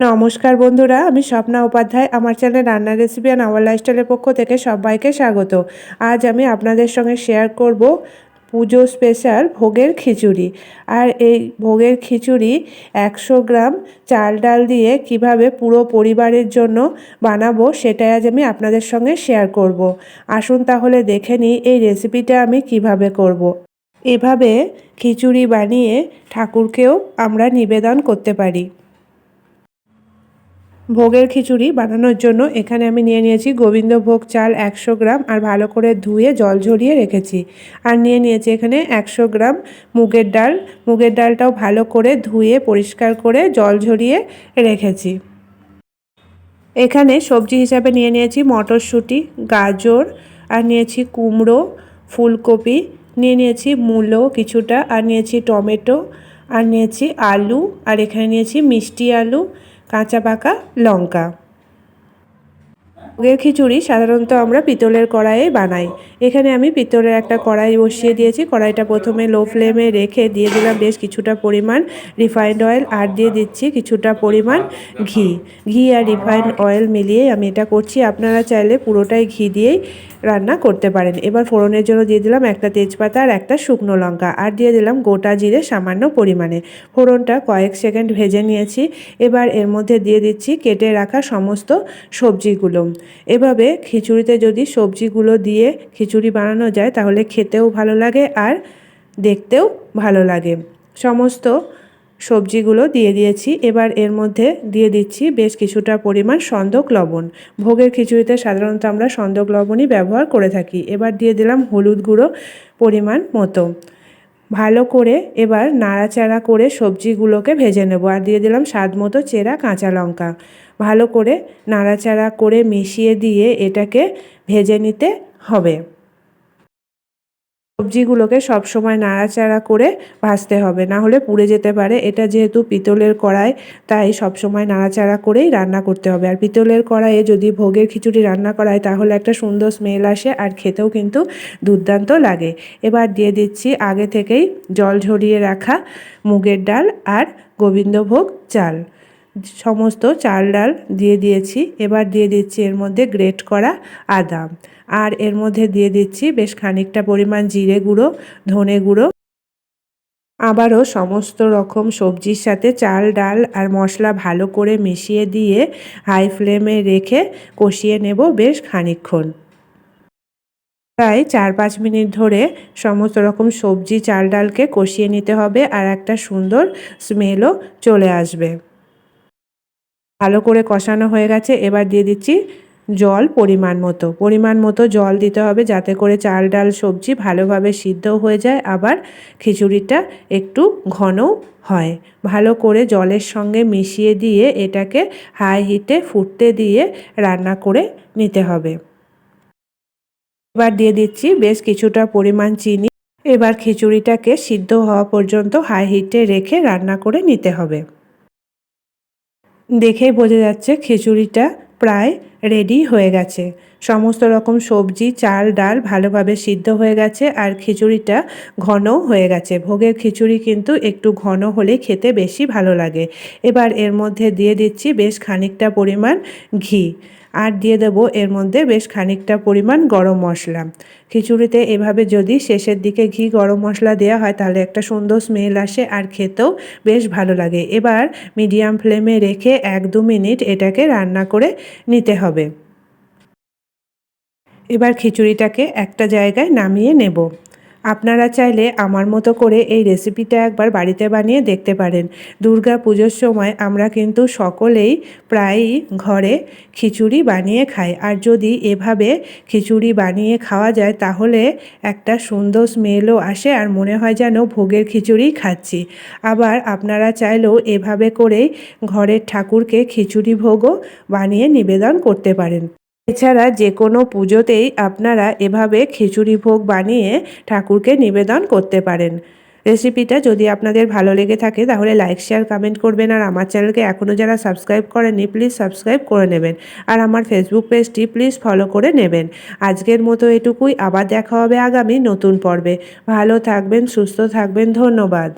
নমস্কার বন্ধুরা, আমি স্বপ্না উপাধ্যায় আমার চ্যানেল রান্নার রেসিপি অ্যান্ড আওয়ার লাইফস্টাইলের পক্ষ থেকে সবাইকে স্বাগত আজ আমি আপনাদের সঙ্গে শেয়ার করব পুজো স্পেশাল ভোগের খিচুড়ি আর এই ভোগের খিচুড়ি একশো গ্রাম চাল ডাল দিয়ে কীভাবে পুরো পরিবারের জন্য বানাবো সেটাই আজ আমি আপনাদের সঙ্গে শেয়ার করব। আসুন তাহলে দেখে নিই এই রেসিপিটা আমি কীভাবে করব। এভাবে খিচুড়ি বানিয়ে ঠাকুরকেও আমরা নিবেদন করতে পারি ভোগের খিচুড়ি বানানোর জন্য এখানে আমি নিয়ে নিয়েছি গোবিন্দভোগ চাল একশো গ্রাম আর ভালো করে ধুয়ে জল ঝরিয়ে রেখেছি। আর নিয়ে নিয়েছি এখানে একশো গ্রাম মুগের ডাল। মুগের ডালটাও ভালো করে ধুয়ে পরিষ্কার করে জল ঝরিয়ে রেখেছি। এখানে সবজি হিসাবে নিয়ে নিয়েছি মটরশুঁটি, গাজর, আর নিয়েছি কুমড়ো, ফুলকপি, নিয়ে নিয়েছি মূলো কিছুটা, আর নিয়েছি টমেটো, আর নিয়েছি আলু, আর এখানে নিয়েছি মিষ্টি আলু কাঁচা পাকা লঙ্কা। ভোগের খিচুড়ি সাধারণত আমরা পিতলের কড়াইয়ে বানাই। এখানে আমি পিতলের একটা কড়াই বসিয়ে দিয়েছি। কড়াইটা প্রথমে লো ফ্লেমে রেখে দিয়ে দিলাম বেশ কিছুটা পরিমাণ রিফাইন্ড অয়েল আর দিয়ে দিচ্ছি কিছুটা পরিমাণ ঘি। ঘি আর রিফাইন্ড অয়েল মিলিয়ে আমি এটা করছি। আপনারা চাইলে পুরোটাই ঘি দিয়েই রান্না করতে পারেন। এবার ফোড়নের জন্য দিয়ে দিলাম একটা তেজপাতা আর একটা শুকনো লঙ্কা। আর দিয়ে দিলাম গোটা জিরে সামান্য পরিমাণে। ফোড়নটা কয়েক সেকেন্ড ভেজে নিয়েছি। এবার এর মধ্যে দিয়ে দিচ্ছি কেটে রাখা সমস্ত সবজিগুলো। এভাবে খিচুড়িতে যদি সবজিগুলো দিয়ে খিচুড়ি বানানো যায়, তাহলে খেতেও ভালো লাগে আর দেখতেও ভালো লাগে। সমস্ত সবজিগুলো দিয়ে দিয়েছি। এবার এর মধ্যে দিয়ে দিচ্ছি বেশ কিছুটা পরিমাণ সন্দক লবণ। ভোগের খিচুড়িতে সাধারণত আমরা সন্দক লবণই ব্যবহার করে থাকি। এবার দিয়ে দিলাম হলুদ গুঁড়ো পরিমাণ মতো। ভালো করে এবার নাড়াচাড়া করে সবজিগুলোকে ভেজে নেব। আর দিয়ে দিলাম স্বাদ মতো চেরা কাঁচা লঙ্কা। ভালো করে নাড়াচাড়া করে মিশিয়ে দিয়ে এটাকে ভেজে নিতে হবে। সবজিগুলোকে সবসময় নাড়াচাড়া করে ভাজতে হবে। না হলে পুড়ে যেতে পারে। এটা যেহেতু পিতলের কড়াই, তাই সবসময় নাড়াচাড়া করেই রান্না করতে হবে। আর পিতলের কড়াইয়ে যদি ভোগের খিচুড়ি রান্না করা হয় তাহলে একটা সুন্দর স্মেল আসে আর খেতেও কিন্তু দুর্দান্ত লাগে। এবার দিয়ে দিচ্ছি আগে থেকেই জল ঝরিয়ে রাখা মুগের ডাল আর গোবিন্দভোগ চাল। সমস্ত চাল ডাল দিয়ে দিয়েছি। এবার দিয়ে দিচ্ছি এর মধ্যে গ্রেট করা আদা আর এর মধ্যে দিয়ে দিচ্ছি বেশ খানিকটা পরিমাণ জিরে গুঁড়ো, ধনে গুঁড়ো। আবারও সমস্ত রকম সবজির সাথে চাল ডাল আর মশলা ভালো করে মিশিয়ে দিয়ে হাই ফ্লেমে রেখে কষিয়ে নেব বেশ খানিক্ষণ প্রায় চার পাঁচ মিনিট ধরে সমস্ত রকম সবজি চাল ডালকে কষিয়ে নিতে হবে আর একটা সুন্দর স্মেলও চলে আসবে। ভালো করে কষানো হয়ে গেছে। এবার দিয়ে দিচ্ছি জল পরিমাণ মতো। পরিমাণ মতো জল দিতে হবে যাতে করে চাল ডাল সবজি ভালোভাবে সিদ্ধ হয়ে যায়। আবার খিচুড়িটা একটু ঘনও হয়। ভালো করে জলের সঙ্গে মিশিয়ে দিয়ে এটাকে হাই হিটে ফুটতে দিয়ে রান্না করে নিতে হবে। এবার দিয়ে দিচ্ছি বেশ কিছুটা পরিমাণ চিনি। এবার খিচুড়িটাকে সিদ্ধ হওয়া পর্যন্ত হাই হিটে রেখে রান্না করে নিতে হবে। দেখেই বোঝা যাচ্ছে খিচুড়িটা প্রায় রেডি হয়ে গেছে। সমস্ত রকম সবজি, চাল, ডাল ভালোভাবে সিদ্ধ হয়ে গেছে আর খিচুড়িটা ঘনও হয়ে গেছে। ভোগের খিচুড়ি কিন্তু একটু ঘন হলে খেতে বেশি ভালো লাগে। এবার এর মধ্যে দিয়ে দিচ্ছি বেশ খানিকটা পরিমাণ ঘি। আর দিয়ে দেবো এর মধ্যে বেশ খানিকটা পরিমাণ গরম মশলা। খিচুড়িতে এভাবে যদি শেষের দিকে ঘি গরম মশলা দেওয়া হয়, তাহলে একটা সুন্দর স্মেল আসে আর খেতেও বেশ ভালো লাগে। এবার মিডিয়াম ফ্লেমে রেখে এক দু মিনিট এটাকে রান্না করে নিতে হবে। এবার খিচুড়িটাকে একটা জায়গায় নামিয়ে নেব। আপনারা চাইলে আমার মতো করে এই রেসিপিটা একবার বাড়িতে বানিয়ে দেখতে পারেন। দুর্গা পুজোর সময় আমরা কিন্তু সকলেই প্রায়ই ঘরে খিচুড়ি বানিয়ে খাই। আর যদি এভাবে খিচুড়ি বানিয়ে খাওয়া যায়, তাহলে একটা সুন্দর স্মেলও আসে আর মনে হয় যেন ভোগের খিচুড়ি খাচ্ছি। আবার আপনারা চাইলেও এভাবে করেই ঘরের ঠাকুরকে খিচুড়ি ভোগও বানিয়ে নিবেদন করতে পারেন। এছাড়া যে কোনো পুজোতেই আপনারা এভাবে খিচুড়ি ভোগ বানিয়ে ঠাকুরকে নিবেদন করতে পারেন। রেসিপিটা যদি আপনাদের ভালো লেগে থাকে তাহলে লাইক, শেয়ার, কমেন্ট করবেন আর আমার চ্যানেলকে এখনও যারা সাবস্ক্রাইব করেননি প্লিজ সাবস্ক্রাইব করে নেবেন আর আমার ফেসবুক পেজটি প্লিজ ফলো করে নেবেন। আজকের মতো এটুকুই, আবার দেখা হবে আগামী নতুন পর্বে। ভালো থাকবেন, সুস্থ থাকবেন, ধন্যবাদ।